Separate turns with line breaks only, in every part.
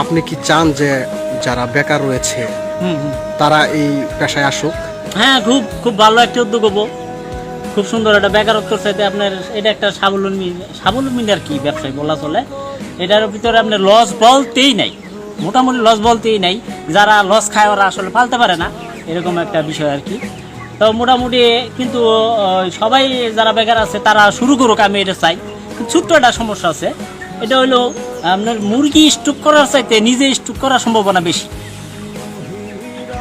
আপনি কি চান যে যারা বেকার রয়েছে তারা এই পেশায় আসুক?
হ্যাঁ খুব খুব ভালো একটা উদ্যোগ হব। খুব সুন্দর একটা বেকারত্বর সাথে আপনার এটা একটা স্বাবলম্বী স্বাবলম্বী আর কি ব্যবসায় বলা চলে। এটার ভিতরে আপনার লস বলতেই নাই। মোটামুটি লস বলতেই নাই। যারা লস খায় ওরা আসলে পালতে পারে না। এরকম একটা বিষয় আর কি। তো মোটামুটি কিন্তু সবাই যারা বেকার আছে তারা শুরু করুক আমি এটা চাই। কিন্তু ছোট্ট একটা সমস্যা আছে। এটা হলো আপনার মুরগি স্টক করার চাইতে নিজে স্টক করার সম্ভাবনা বেশি।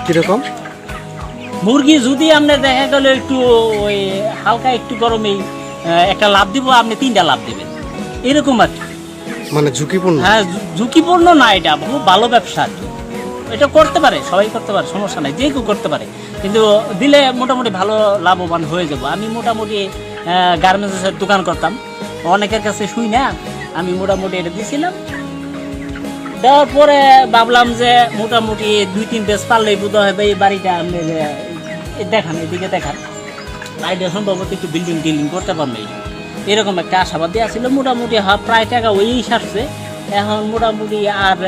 কীরকম?
মুরগি যদি আপনি দেখা গেল একটু ওই হালকা একটু গরমে একটা লাভ দিব আপনি তিনটা লাভ দেবেন। এরকম আর কি।
মানে ঝুঁকিপূর্ণ?
হ্যাঁ ঝুঁকিপূর্ণ না এটা খুব ভালো ব্যবসা আর কি। এটা করতে পারে সবাই করতে পারে সমস্যা নাই যে কেউ করতে পারে। কিন্তু দিলে মোটামুটি ভালো লাভবান হয়ে যাব। আমি মোটামুটি গার্মেন্টসের দোকান করতাম। অনেকের কাছে শুই না আমি মোটামুটি এটা দিয়েছিলাম দেওয়ার পরে ভাবলাম যে মোটামুটি দুই তিন পেজ পারলেই বোধ হয় এই বাড়িটা আপনি দেখান, এদিকে দেখান। বাড়িটা সম্ভবত একটু বিল্ডিং টিল্ডিং করতে পারবে এরকম একটা আশাবাদ দেওয়া ছিল মোটামুটি প্রায় টাকা ওই সারছে। এখন মোটামুটি আর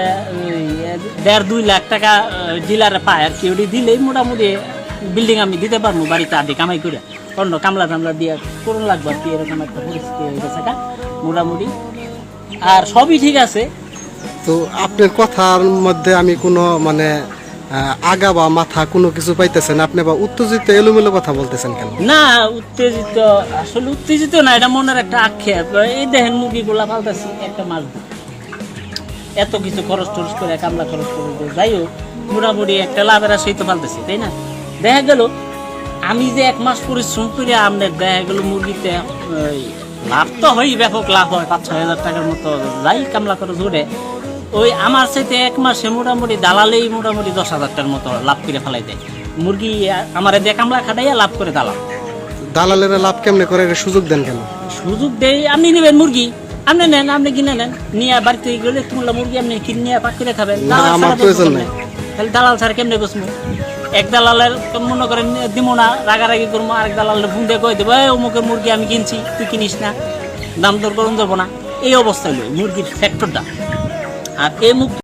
দেড় দুই লাখ টাকা ডিলারে পায় আর কি, ওটি দিলেই মোটামুটি বিল্ডিং আমি দিতে পারব বাড়িতে আদি কামাই করে। অন্য কামলা টামলা দিয়ে করুন লাগবে আর কি, এরকম একটা পরিস্থিতি হয়ে গেছে মোটামুটি আর সবই ঠিক আছে।
তো আপনার কথার মধ্যে আমি কোনো মানে আগা বা মাথা কোনো কিছু পাইতেছেন? আপনি বা উত্তেজিত এলোমেলো কথা বলতেছেন কেন?
না উত্তেজিত আসলে উত্তেজিত না এটা মনের একটা আক্ষেপ। এই দেখেন মুরগিগুলা পাল্টাছি একটা মাছ এত কিছু খরচ টরচ করে কামলা খরচ করে যাই হোক মোটামুটি একটা লাভের আশাই তো পাল্টাছি তাই না? দেখা গেল আমি যে এক মাস পরিশ্রম করে আপনার দেখা গেল মুরগিতে লাভ তো হয় ব্যাপক লাভ হয়। পাঁচ ছয় হাজার টাকার মতো যাই কামলা করে উঠে ওই আমার সাথে এক মাসে মোটামুটি দালালেই মোটামুটি দশ হাজার টাকার মতো লাভ করে ফেলাই দেয়। মুরগি আমার দিয়ে কামলা খাটাইয়া লাভ করে দালাল।
দালালেরা লাভ কেমনে করে? সুযোগ দেন কেন?
সুযোগ দেয় আপনি নেবেন মুরগি। আপনি নেন আপনি কিনে নেন। নিয়ে বাড়িতে গেলে তোমরা মুরগি আপনি কিনে নিয়ে পাক করে খাবেন। দালাল ছাড়া? তাহলে দালাল ছাড়া কেমনে বসবো এক দালালের মনে করেন, দিব না, রাগারাগি করব, আরেক দালালের ফোন দিয়ে কয়ে দেবো, "এই অমুকের মুরগি আমি কিনছি, তুই কিনিস না, দাম দর করুন, যাব না। এই অবস্থায় মুরগির ফ্যাক্টরটা আর এই মুখ